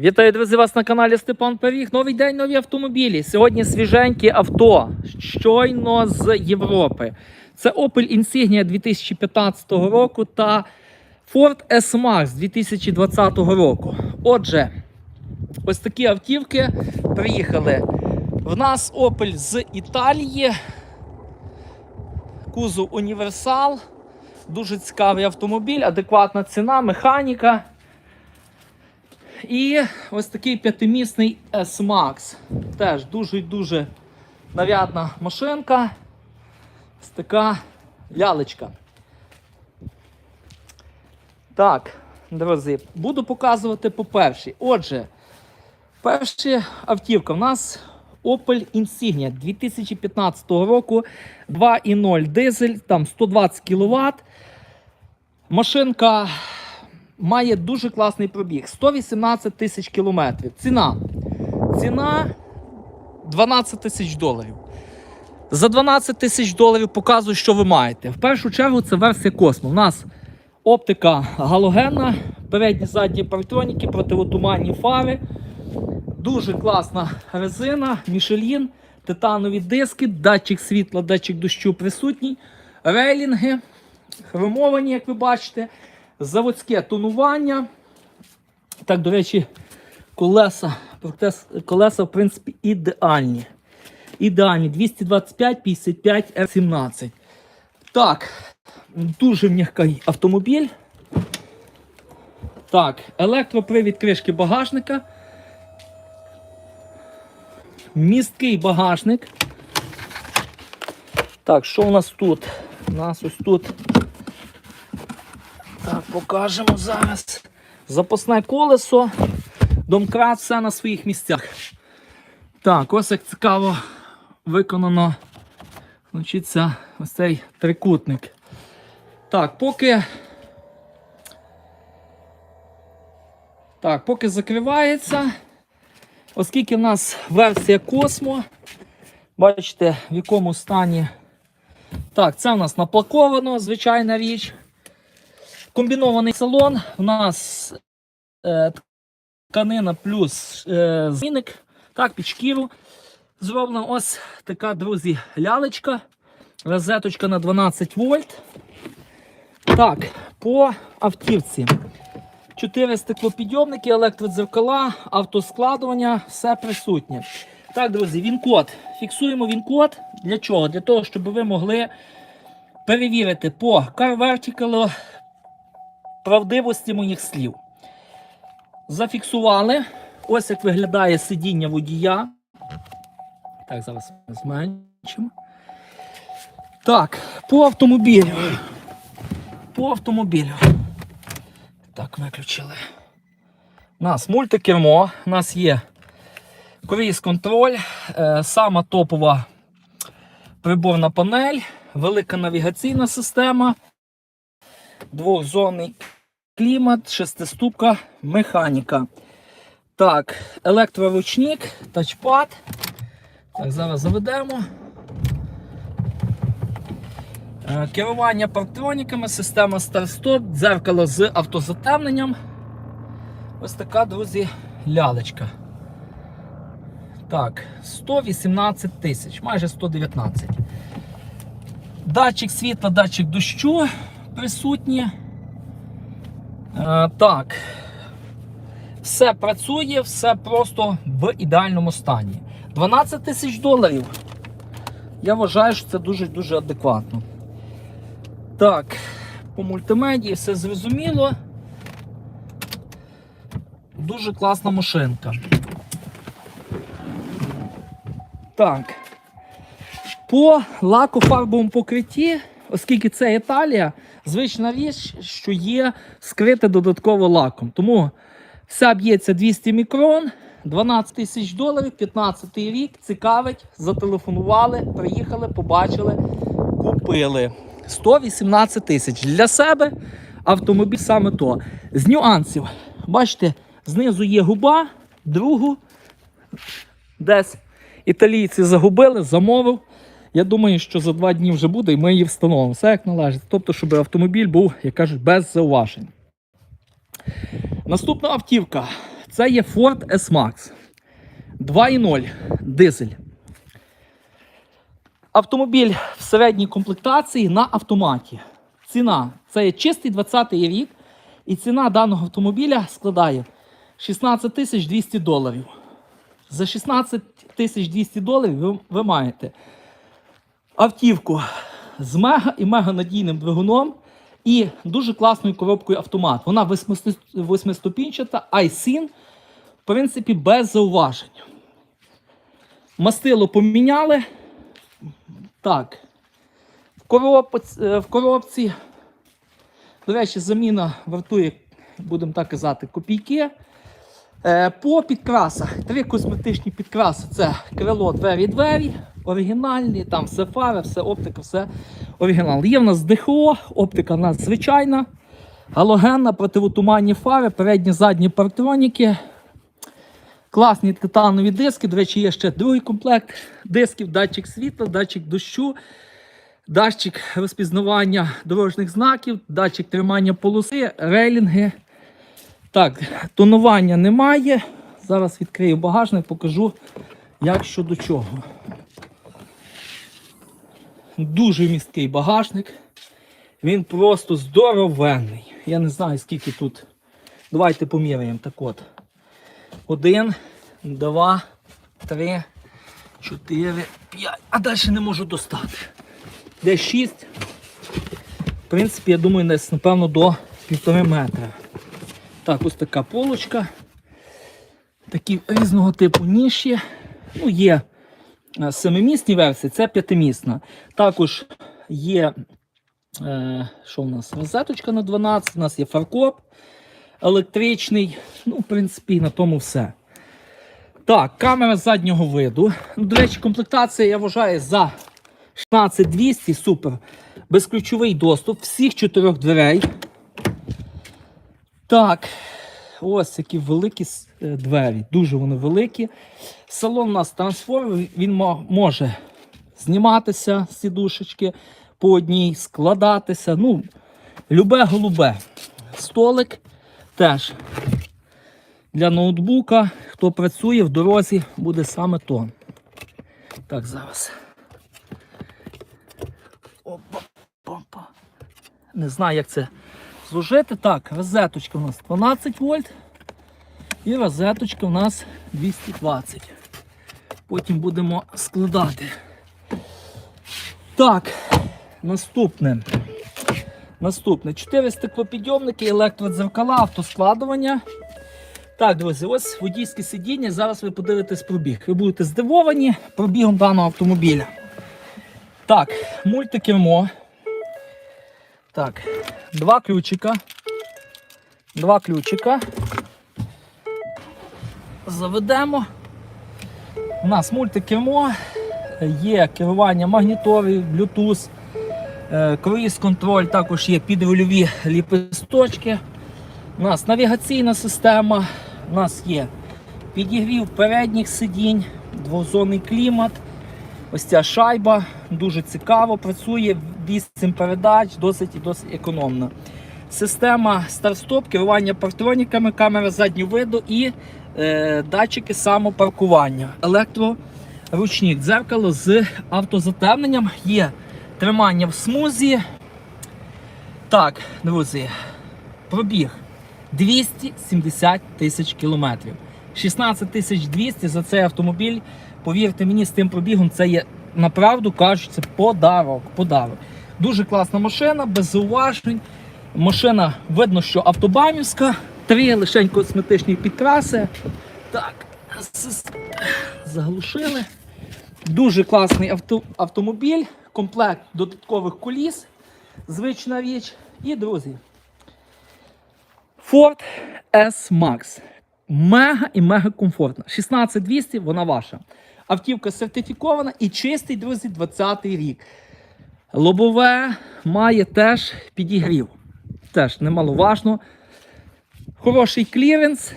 Вітаю, друзі, вас на каналі Степан Пиріг. Новий день, нові автомобілі. Сьогодні свіженькі авто, щойно з Європи. Це Opel Insignia 2015 року та Ford S-Max 2020 року. Отже, ось такі автівки приїхали. В нас Opel з Італії. Кузов Універсал. Дуже цікавий автомобіль, адекватна ціна, механіка. І ось такий п'ятимісний S-Max. Теж дуже-дуже нарядна машинка. Ось така лялечка. Так, друзі, буду показувати по першій. Отже, перша автівка у нас Opel Insignia 2015 року 2.0 дизель, там 120 кВт. Машинка має дуже класний пробіг 118 тисяч кілометрів. Ціна. Ціна 12 тисяч доларів. За 12 тисяч доларів показую, що ви маєте. В першу чергу це версія Космо. У нас оптика галогенна, передні задні партроніки, противотуманні фари. Дуже класна резина, Michelin, титанові диски, датчик світла, датчик дощу присутній, рейлінги, хромовані, як ви бачите, заводське тонування. Так, до речі, колеса, колеса, в принципі, ідеальні. Ідеальні 225, 55, R17. Так, дуже м'який автомобіль. Так, електропривід кришки багажника. Місткий багажник. Так, що у нас тут? У нас ось тут. Так, покажемо зараз. Запасне колесо. Домкрат все на своїх місцях. Так, ось як цікаво виконано значить, ось цей трикутник. Так, поки. Так, поки закривається. Оскільки в нас версія Космо, бачите, в якому стані. Так, це у нас наплаковано, звичайна річ. Комбінований салон. У нас е, тканина плюс е, змінник. Так, під шкіру. Зроблена ось така, друзі, лялечка. Розеточка на 12 вольт. Так, по автівці. Чотири стеклопідйомники, електродзеркала, автоскладування, все присутнє. Так, друзі, він-код. Фіксуємо він-код. Для чого? Для того, щоб ви могли перевірити по Car Vertical правдивості моїх слів. Зафіксували. Ось як виглядає сидіння водія. Так, зараз ми зменшимо. Так, по автомобілю. По автомобілю. Так, виключили. У нас мультикермо, у нас є круїз контроль, е, сама топова приборна панель, велика навігаційна система, двохзонний клімат, шестиступка, механіка. Так, електроручник, тачпад. Так, зараз заведемо. Е, Керування партроніками, система старт-стоп, дзеркало з автозатемненням. Ось така, друзі, лялечка. Так, 118 тисяч, майже 119. Датчик світла, датчик дощу присутні. Е, так. Все працює, все просто в ідеальному стані. 12 тисяч доларів. Я вважаю, що це дуже-дуже адекватно. Так, по мультимедії все зрозуміло. Дуже класна машинка. Так. По лакофарбовому покритті, оскільки це Італія, звична річ, що є скрите додатково лаком. Тому вся б'ється 200 мікрон, 12 тисяч доларів, 15 рік, цікавить, зателефонували, приїхали, побачили, купили. 118 тисяч. Для себе автомобіль саме то. З нюансів. Бачите, знизу є губа, другу десь італійці загубили, замовив. Я думаю, що за два дні вже буде і ми її встановимо. Все як належить. Тобто, щоб автомобіль був, як кажуть, без зауважень. Наступна автівка. Це є Ford S-Max 2.0 дизель. Автомобіль в середній комплектації на автоматі. Ціна це є чистий 20-й рік, і ціна даного автомобіля складає 16 тисяч 200 доларів. За 16 тисяч 200 доларів ви, ви маєте автівку з мега і мега надійним двигуном і дуже класною коробкою автомат. Вона восьмиступінчата, iSyn, в принципі, без зауважень. Мастило поміняли. Так. В, коробці, в коробці, до речі, заміна вартує, будемо так казати, копійки. Е, По підкрасах. Три косметичні підкраси. Це крило, двері, двері, оригінальні, там все фари, все оптика, все оригінал. Є в нас ДХО, оптика в нас звичайна, галогенна, противотуманні фари, передні, задні партроніки. Класні титанові диски. До речі, є ще другий комплект дисків, датчик світла, датчик дощу, датчик розпізнавання дорожніх знаків, датчик тримання полоси, рейлінги. Так, тонування немає. Зараз відкрию багажник, покажу, як що до чого. Дуже місткий багажник. Він просто здоровенний. Я не знаю, скільки тут. Давайте поміряємо. Так от. Один, два, три, чотири, п'ять. А далі не можу достати. Де шість. В принципі, я думаю, десь, напевно, до півтори метра. Так, ось така полочка. Такі різного типу ніші. Ну, є семимісні версії, це п'ятимісна. Також є, е, що в нас? Розеточка на 12, у нас є фаркоп електричний. Ну, в принципі, на тому все. Так, камера заднього виду. До речі, комплектація, я вважаю, за 16200 супер. Безключовий доступ всіх чотирьох дверей. Так, ось які великі е, двері, дуже вони великі. Салон у нас трансформер, він може зніматися з сідушечки по одній, складатися. Ну, любе голубе. Столик теж для ноутбука. Хто працює в дорозі, буде саме то. Так, зараз. Опа, опа. Не знаю, як це служити. Так, розеточка у нас 12 вольт. І розеточка у нас 220. Потім будемо складати. Так, наступне. Наступне. 4 стеклопідйомники, електродзеркала, автоскладування. Так, друзі, ось водійське сидіння. Зараз ви подивитесь пробіг. Ви будете здивовані пробігом даного автомобіля. Так, мультикермо. Так, два ключика. Два ключика. Заведемо. У нас мультикермо, є керування магніторів, Bluetooth, е, круїз-контроль, також є підрульові ліпесточки. У нас навігаційна система, у нас є підігрів передніх сидінь, двозонний клімат. Ось ця шайба дуже цікаво працює, 8 передач, досить і досить економна. Система старт-стоп, керування партроніками, камера заднього виду і е, датчики самопаркування. Електроручник, дзеркало з автозатемненням, є тримання в смузі. Так, друзі, пробіг 270 тисяч кілометрів. 16 тисяч 200 за цей автомобіль. Повірте мені, з тим пробігом це є, направду кажуть, це подарок. подарок. Дуже класна машина, без зауважень. Машина видно, що автобамівська, три лишень косметичні підкраси. Так, заглушили. Дуже класний авто, автомобіль, комплект додаткових коліс, звична річ. І, друзі, Ford S-Max. Мега і мега комфортна. 16200, вона ваша. Автівка сертифікована і чистий, друзі, 20-й рік. Лобове має теж підігрів. Теж немаловажно. Хороший кліренс.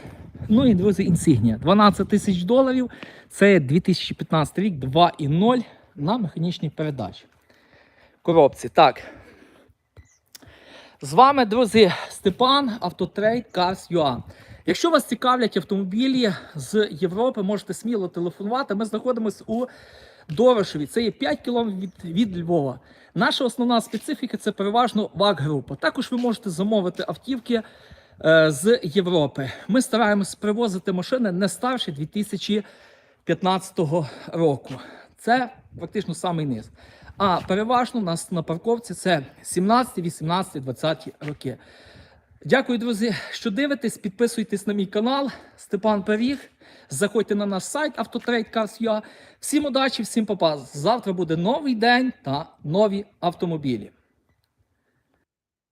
Ну і, друзі, інсігнія. 12 тисяч доларів. Це 2015 рік, 2.0 на механічній передачі. Коробці. Так. З вами, друзі, Степан, Автотрейд Cars.ua. Якщо вас цікавлять автомобілі з Європи, можете сміло телефонувати. Ми знаходимося у Дорошеві. Це є 5 кілометрів від, від Львова. Наша основна специфіка це переважно ВАГ-група. Також ви можете замовити автівки е, з Європи. Ми стараємось привозити машини не старше 2015 року. Це практично самий низ. А переважно у нас на парковці це 17, 18, 20 роки. Дякую, друзі, що дивитесь. Підписуйтесь на мій канал Степан Періг. Заходьте на наш сайт Автотрейд.Cars.ua. Всім удачі, всім попа. Завтра буде новий день та нові автомобілі.